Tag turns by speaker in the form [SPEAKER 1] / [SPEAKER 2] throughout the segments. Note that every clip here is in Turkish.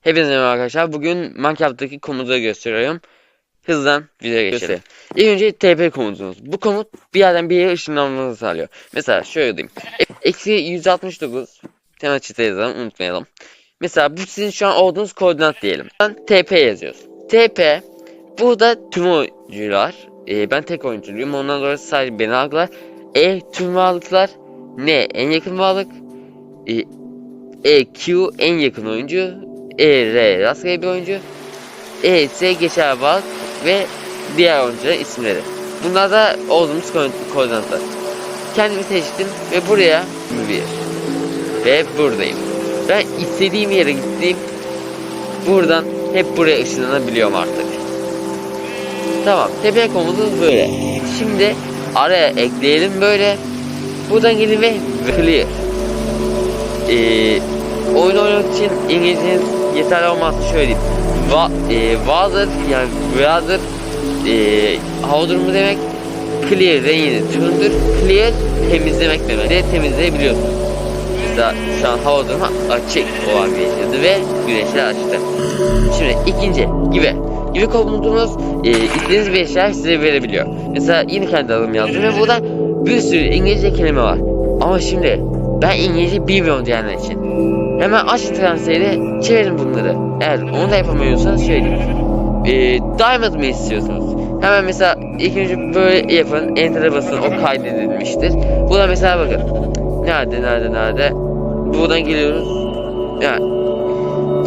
[SPEAKER 1] Hepinize merhaba arkadaşlar. Bugün Minecraft'taki komutu gösteriyorum. Hızdan videoya geçelim. İlk önce TP komutumuz. Bu komut bir yerden bir yere ışınlanmanızı sağlıyor. Mesela şöyle diyeyim. Eksi 169. Hemen çite yazalım unutmayalım. Mesela bu sizin şu an olduğunuz koordinat diyelim. Ben TP yazıyoruz. TP burada tüm oyuncular. e, ben tek oyuncuyum. Ondan dolayı sadece beni algılar. E tüm varlıklar. N en yakın varlık. E, e Q en yakın oyuncu. E R rastgele bir oyuncu. E S geçer varlık ve diğer oyuncuların isimleri. Bunlar da olduğumuz ko- koordinatlar. Kendimi seçtim ve buraya bir ve buradayım. Ben istediğim yere gittim. Buradan hep buraya ışınlanabiliyorum artık. Tamam. Tepe komutumuz böyle. Şimdi araya ekleyelim böyle. Buradan gelin ve clear. Ee, oyun oynamak için İngilizceniz yeterli olmazsa şöyle diyeyim. Va, e, Water yani weather e, hava durumu demek. Clear rengini söndür. Clear temizlemek demek. De temizleyebiliyorsun. Mesela şu an hava durumu açık olan bir yaşadı ve güneşler açtı. Şimdi ikinci gibi. Gibi komutumuz e, istediğiniz bir eşya size verebiliyor. Mesela yeni kendi adım yazdım ve burada bir sürü İngilizce kelime var. Ama şimdi ben İngilizce bilmiyorum diyenler için. Hemen aç translate'e çevirin bunları. Eğer onu da yapamıyorsanız söyleyeyim. Ee, diamond mı istiyorsunuz? Hemen mesela ilk önce böyle yapın. Enter'a basın. O kaydedilmiştir. Burada mesela bakın. Nerede nerede nerede? Buradan geliyoruz. Yani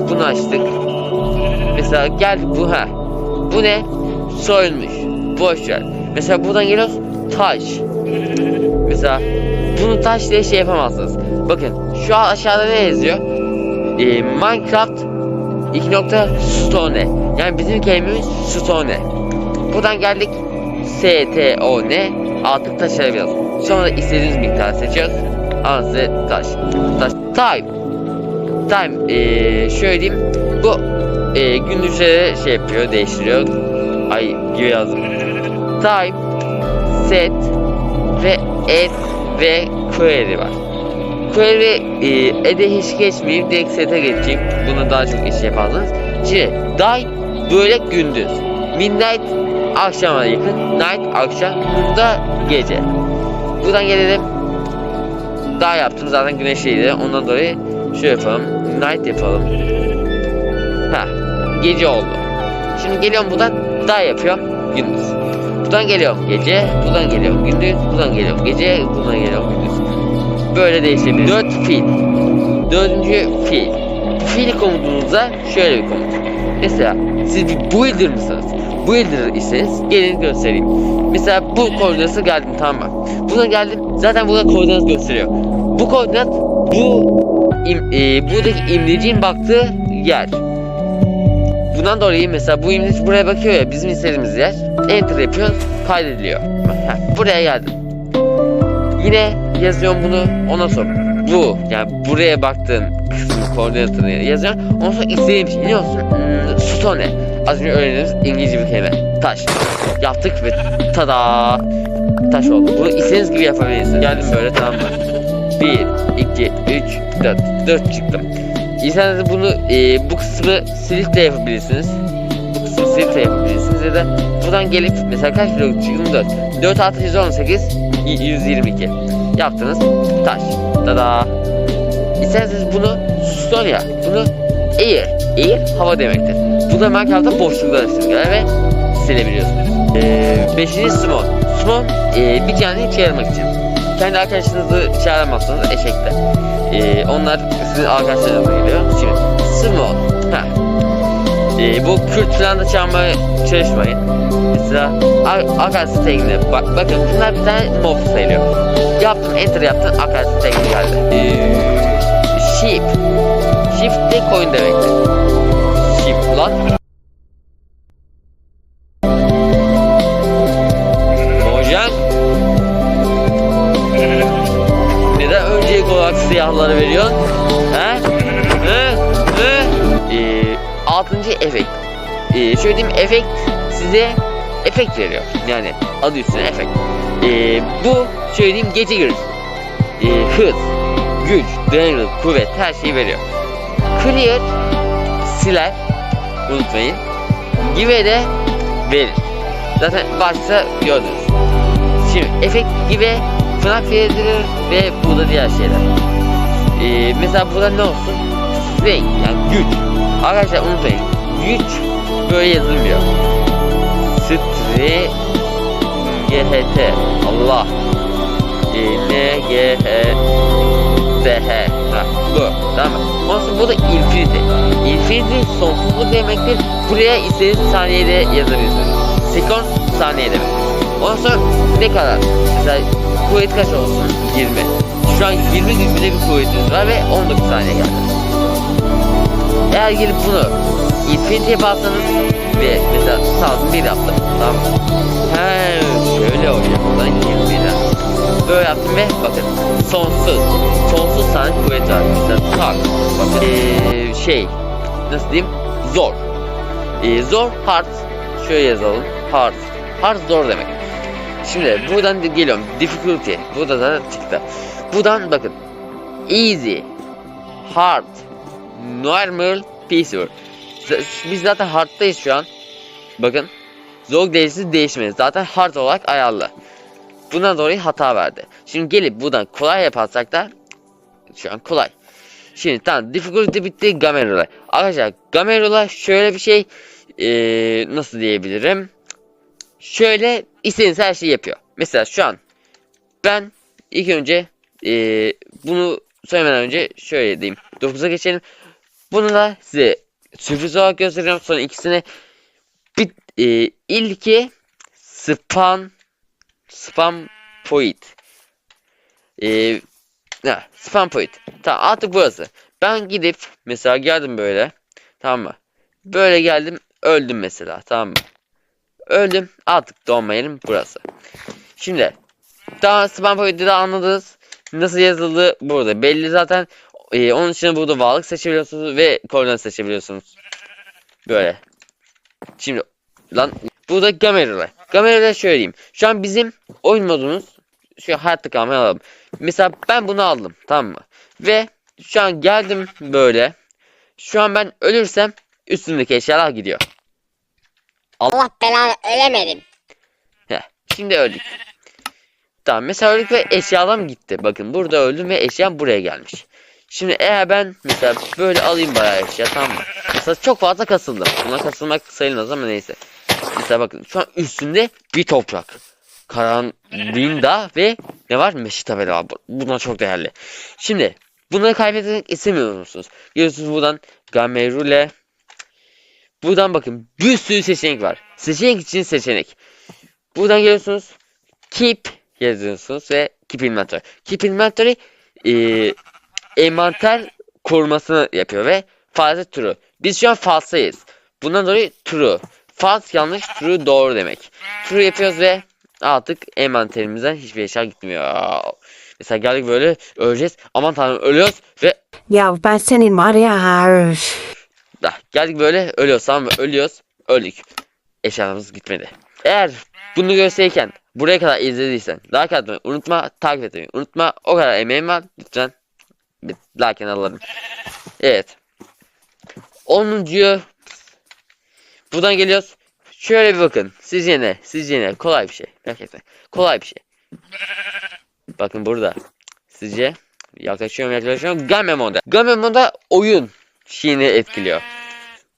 [SPEAKER 1] bunu açtık. Mesela geldik bu ha. Bu ne? Soyulmuş. Boş ver. Mesela buradan geliyoruz. Taş. Mesela bunu taş diye şey yapamazsınız. Bakın şu an aşağıda ne yazıyor? Ee, Minecraft ilk nokta stone. Yani bizim kelimemiz stone. Buradan geldik. S T O N artık taşları yazıyoruz. Sonra istediğiniz miktar seçiyoruz. Ansı taş. Taş. Time. Time. Ee, şöyle diyeyim. Bu ee, gündüzleri şey yapıyor, değiştiriyor. Ay gibi yazdım. Time. Set ve et ve query var. Query e, ede hiç geçmeyeyim direkt sete geçeyim. Bunu daha çok iş yaparsınız. Şimdi day böyle gündüz. Midnight akşama yakın. Night akşam. Burada gece. Buradan gelelim. Daha yaptım zaten güneşliydi. Ondan dolayı şöyle yapalım. Night yapalım. Ha, gece oldu. Şimdi geliyorum buradan daha yapıyorum gündüz. Buradan geliyorum gece, buradan geliyorum gündüz, buradan geliyorum gece, buradan geliyorum gündüz. Böyle değişebilir. Dört fiil. Dördüncü fiil. Bu fiil komutunuzda şöyle bir komut. Mesela siz bir builder mısınız? Builder iseniz gelin göstereyim. Mesela bu koordinatı geldim tamam mı? Buna geldim zaten burada koordinat gösteriyor. Bu koordinat bu im, e, buradaki imleciğin baktığı yer. Bundan dolayı mesela bu imleç buraya bakıyor ya bizim istediğimiz yer. Enter yapıyoruz kaydediliyor. Buraya geldim. Yine yazıyorum bunu ondan sonra bu yani buraya baktığın kısmı koordinatını yazıyorum. Ondan sonra istediğim şey ne olsun? Hmm, stone. Az önce öğrendiğimiz İngilizce bir kelime. Taş. Yaptık ve tada taş oldu. Bunu istediğiniz gibi yapabilirsiniz. Geldim böyle tamam mı? 1, 2, 3, 4. 4 çıktım. İsterseniz bunu e, bu kısmı silip de yapabilirsiniz. Bu kısmı silip de yapabilirsiniz ya da buradan gelip mesela kaç blok çıktım 4. 4 artı 118 122 yaptınız taş. Tada. İsterseniz bunu stone ya bunu air. Air hava demektir. Bu da Minecraft'ta boşluklar simgeler ve silebiliyorsunuz. Ee, beşinci small. Small e, bir canlıyı çağırmak için. Kendi arkadaşınızı çağıramazsınız eşekte. Ee, onlar sizin arkadaşlarınıza geliyor. Şimdi small. Ha. Ee, bu Kürt da çağırmaya çalışmayın. Mesela arkadaşlık tekniğine bak, bakın bunlar bir tane mob sayılıyor. Yaptın enter yaptın arkadaşlık tekniği geldi. Ee, sheep. Sheep de koyun demektir. Sheep lan. Altıncı efekt. Ee, şöyle diyeyim efekt size efekt veriyor. Yani adı üstüne efekt. Ee, bu şöyle diyeyim gece görüş. Ee, hız, güç, dayanıklılık, kuvvet her şeyi veriyor. Clear siler. Unutmayın. Give de verir. Zaten başta gördünüz. Şimdi efekt gibi FNAF verilir ve burada diğer şeyler. Ee, mesela burada ne olsun? Strength yani güç. Arkadaşlar unutmayın. Güç böyle yazılmıyor. Stre GHT Allah N G bu tamam mı? Sonra bu da infinity. Infinity sonsuzluk demektir. Buraya istediğiniz saniyede yazabilirsiniz. Second saniye demek. Ondan sonra ne kadar? Mesela kuvvet kaç olsun? 20. Şu an 20 güçlü bir kuvvetiniz var ve 19 saniye geldi. Eğer gelip bunu Infinity'ye bassanız ve mesela sağdım bir yaptım. Tamam? He şöyle oluyor. Buradan 21'den. Böyle yaptım ve bakın sonsuz. Sonsuz tane kuvvet var. Mesela tak. Bakın ee, şey nasıl diyeyim? Zor. Ee, zor hard. Şöyle yazalım. Hard. Hard zor demek. Şimdi buradan geliyorum. Difficulty. Burada da çıktı. Buradan bakın. Easy. Hard. Normal. Peaceful. Biz zaten hard'dayız şu an. Bakın. Zor derecesi değişmedi. Zaten hard olarak ayarlı. Bundan dolayı hata verdi. Şimdi gelip buradan kolay yaparsak da şu an kolay. Şimdi tamam difficulty bitti Gamerula. Arkadaşlar Gamerula şöyle bir şey eee, nasıl diyebilirim? Şöyle istediğiniz her şeyi yapıyor. Mesela şu an ben ilk önce eee, bunu söylemeden önce şöyle diyeyim. 9'a geçelim. Bunu da size sürpriz olarak gösteriyorum. Sonra ikisini bir eee, ilki spam spam point. Ne? Spam point. Tamam artık burası. Ben gidip mesela geldim böyle. Tamam mı? Böyle geldim öldüm mesela tamam mı? Öldüm artık doğma yerim burası. Şimdi daha spam point'i de anladınız. Nasıl yazıldığı burada belli zaten. Ee, onun için burada varlık seçebiliyorsunuz ve koordinat seçebiliyorsunuz. Böyle. Şimdi lan burada Gamera'la. Gamera'la şöyle diyeyim. Şu an bizim oyun modumuz şu hayatta kalmayı alalım. Mesela ben bunu aldım tamam mı? Ve şu an geldim böyle. Şu an ben ölürsem üstümdeki eşyalar gidiyor.
[SPEAKER 2] Allah belanı ölemedim.
[SPEAKER 1] Heh, şimdi öldük. Tamam mesela öldük ve eşyalarım gitti. Bakın burada öldüm ve eşyam buraya gelmiş. Şimdi eğer ben mesela böyle alayım bayağı eşya tamam mı? Mesela çok fazla kasıldım. Buna kasılmak sayılmaz ama neyse. Mesela bakın şu an üstünde bir toprak. Karandinda ve ne var? Meşe tabela var. Bu- Bunlar çok değerli. Şimdi bunları kaybetmek istemiyor musunuz? Geliyorsunuz buradan Gamerule. Buradan bakın bir sürü seçenek var. Seçenek için seçenek. Buradan geliyorsunuz. Keep yazıyorsunuz ve Keep Inventory. Keep Inventory eee envanter korumasını yapıyor ve false true. Biz şu an false'ayız. Bundan dolayı true. False yanlış, true doğru demek. True yapıyoruz ve artık envanterimizden hiçbir eşya gitmiyor. Mesela geldik böyle öleceğiz. Aman tanrım ölüyoruz ve
[SPEAKER 3] Ya ben senin var ya.
[SPEAKER 1] da geldik böyle ölüyoruz tamam mı? Ölüyoruz. Öldük. Eşyalarımız gitmedi. Eğer bunu gösterirken buraya kadar izlediysen like atmayı unutma, takip etmeyi unutma. O kadar emeğim var. Lütfen bir like alalım. Evet. 10. Buradan geliyoruz. Şöyle bir bakın. Sizce ne? Sizce ne? Kolay bir şey. Merak. Kolay bir şey. Bakın burada. Sizce? Yaklaşıyorum yaklaşıyorum. Game moda. Game moda oyun şeyini etkiliyor.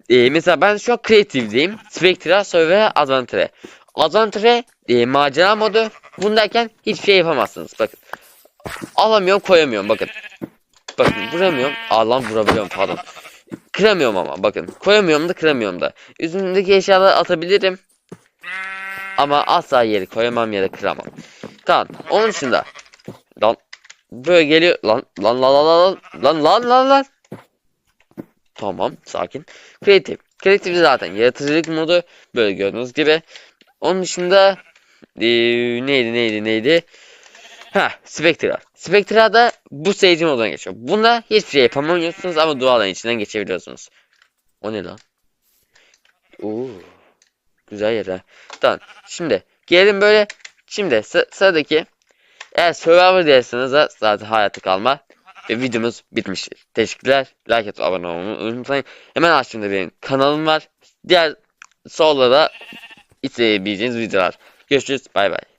[SPEAKER 1] Ee, mesela ben şu an Creative'deyim. Spectra, Survey, Adventure. Adventure e, macera modu. Bundayken hiçbir şey yapamazsınız. Bakın. Alamıyorum koyamıyorum bakın. Vuramıyorum. Aa lan vurabiliyorum pardon. Kıramıyorum ama bakın. Koyamıyorum da kıramıyorum da. Üstümdeki eşyaları atabilirim. Ama asla yeri koyamam ya da kıramam. Tamam. Onun dışında. Lan. Böyle geliyor. Lan lan lan lan lan lan lan lan lan. Tamam sakin. Kreatif. Kreatif zaten yaratıcılık modu böyle gördüğünüz gibi. Onun dışında eee, neydi neydi neydi? Ha Spectra. Spectra'da bu seyirci moduna geçiyor. Bunda hiçbir şey yapamıyorsunuz ama duaların içinden geçebiliyorsunuz. O ne lan? Oo. Güzel yer ha. Tamam. Şimdi gelelim böyle. Şimdi sı- sıradaki eğer Survivor da zaten hayatta kalma. Ve videomuz bitmiştir. Teşekkürler. Like atıp abone olmayı unutmayın. Hemen aşağıda benim kanalım var. Diğer solda da izleyebileceğiniz videolar. Görüşürüz. Bay bay.